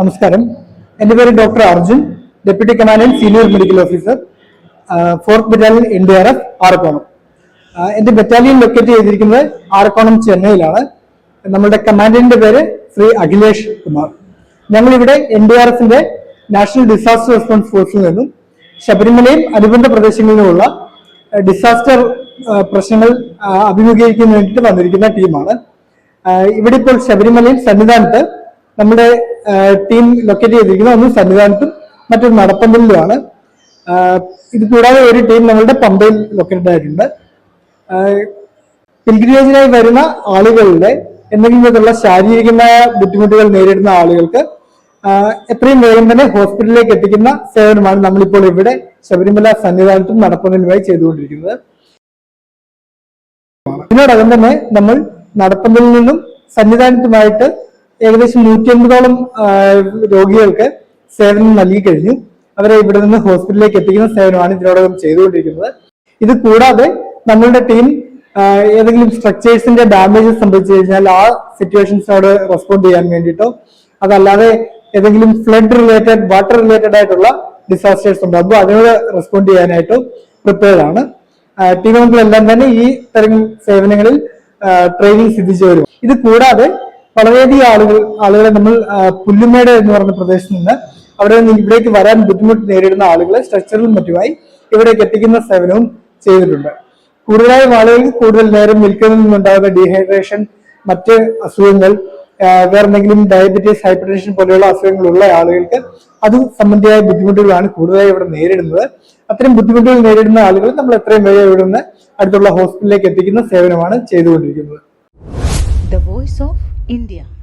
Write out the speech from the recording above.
നമസ്കാരം. എന്റെ പേര് doctor Arjun deputy commandant senior medical officer fourth battalion N D R F Arakkonam. എന്റെ battalion locate ചെയ്തിരിക്കുന്നത് ആറക്കോണം ചെന്നൈയിലാണ്. നമ്മുടെ കമാൻഡന്റിന്റെ പേര് ശ്രീ അഖിലേഷ് കുമാർ. ഞങ്ങൾ ഇവിടെ എൻ ഡി ആർ എഫിന്റെ നാഷണൽ ഡിസാസ്റ്റർ റെസ്പോൺസ് ഫോഴ്സിൽ നിന്നും ശബരിമലയും അനുബന്ധ പ്രദേശങ്ങളിലുമുള്ള ഡിസാസ്റ്റർ പ്രശ്നങ്ങൾ അഭിമുഖീകരിക്കാൻ വേണ്ടിയിട്ട് വന്നിരിക്കുന്ന ടീമാണ്. ഇവിടെ ഇപ്പോൾ ശബരിമലയിൽ സന്നിധാനത്ത് നമ്മുടെ ടീം ലൊക്കേറ്റ് ചെയ്തിരിക്കുന്നത് ഒന്ന് സന്നിധാനത്തും മറ്റൊരു നടപ്പന്തലിലുമാണ്. ഇത് കൂടാതെ ഒരു ടീം നമ്മളുടെ പമ്പയിൽ ലൊക്കേറ്റഡ് ആയിട്ടുണ്ട്. പിൽഗ്രിമേജിനായി വരുന്ന ആളുകളുടെ എന്തെങ്കിലും വിധത്തിലുള്ള ശാരീരികമായ ബുദ്ധിമുട്ടുകൾ നേരിടുന്ന ആളുകൾക്ക് എത്രയും വേഗം തന്നെ ഹോസ്പിറ്റലിലേക്ക് എത്തിക്കുന്ന സേവനമാണ് നമ്മളിപ്പോൾ ഇവിടെ ശബരിമല സന്നിധാനത്തും നടപ്പന്തലുമായി ചെയ്തുകൊണ്ടിരിക്കുന്നത്. ഇതിനോടകം തന്നെ നമ്മൾ നടപ്പന്തലിൽ നിന്നും സന്നിധാനത്തുമായിട്ട് ഏകദേശം നൂറ്റി അൻപതോളം രോഗികൾക്ക് സേവനം നൽകി കഴിഞ്ഞു. അവരെ ഇവിടെ നിന്ന് ഹോസ്പിറ്റലിലേക്ക് എത്തിക്കുന്ന സേവനമാണ് ഇതിനോടകം ചെയ്തുകൊണ്ടിരിക്കുന്നത്. ഇത് കൂടാതെ നമ്മളുടെ ടീം ഏതെങ്കിലും സ്ട്രക്ചേഴ്സിന്റെ ഡാമേജസ് സംഭവിച്ചു കഴിഞ്ഞാൽ ആ സിറ്റുവേഷൻസിനോട് റെസ്പോണ്ട് ചെയ്യാൻ വേണ്ടിയിട്ടോ അതല്ലാതെ ഏതെങ്കിലും ഫ്ലഡ് റിലേറ്റഡ് വാട്ടർ റിലേറ്റഡ് ആയിട്ടുള്ള ഡിസാസ്റ്റേഴ്സ് ഉണ്ടാകുമ്പോൾ അതിനോട് റെസ്പോണ്ട് ചെയ്യാനായിട്ട് പ്രിപ്പയർഡ് ആണ്. ടീമുകളെല്ലാം തന്നെ ഈ തരം സേവനങ്ങളിൽ ട്രെയിനിങ് സിദ്ധിച്ചു വരും ഇത് കൂടാതെ വളരെയധികം ആളുകൾ ആളുകളെ നമ്മൾ പുല്ലുമേട് എന്ന് പറഞ്ഞ പ്രദേശത്ത് നിന്ന് അവിടെ നിന്ന് ഇവിടേക്ക് വരാൻ ബുദ്ധിമുട്ട് നേരിടുന്ന ആളുകളെ സ്ട്രക്ചറിലും മറ്റുമായി ഇവിടേക്ക് എത്തിക്കുന്ന സേവനവും ചെയ്തിട്ടുണ്ട്. കൂടുതലായും ആളുകൾക്ക് കൂടുതൽ നേരം നിൽക്കുന്നതിൽ നിന്നുണ്ടാകുന്ന ഡീഹൈഡ്രേഷൻ മറ്റ് അസുഖങ്ങൾ വേറെ എന്തെങ്കിലും ഡയബറ്റീസ് ഹൈപ്പർ ടെൻഷൻ പോലെയുള്ള അസുഖങ്ങളുള്ള ആളുകൾക്ക് അത് സംബന്ധിയായ ബുദ്ധിമുട്ടുകളാണ് കൂടുതലായി ഇവിടെ നേരിടുന്നത്. അത്തരം ബുദ്ധിമുട്ടുകൾ നേരിടുന്ന ആളുകൾ നമ്മൾ എത്രയും വേഗം ഇവിടെ നിന്ന് അടുത്തുള്ള ഹോസ്പിറ്റലിലേക്ക് എത്തിക്കുന്ന സേവനമാണ് ചെയ്തുകൊണ്ടിരിക്കുന്നത്. The Voice of India.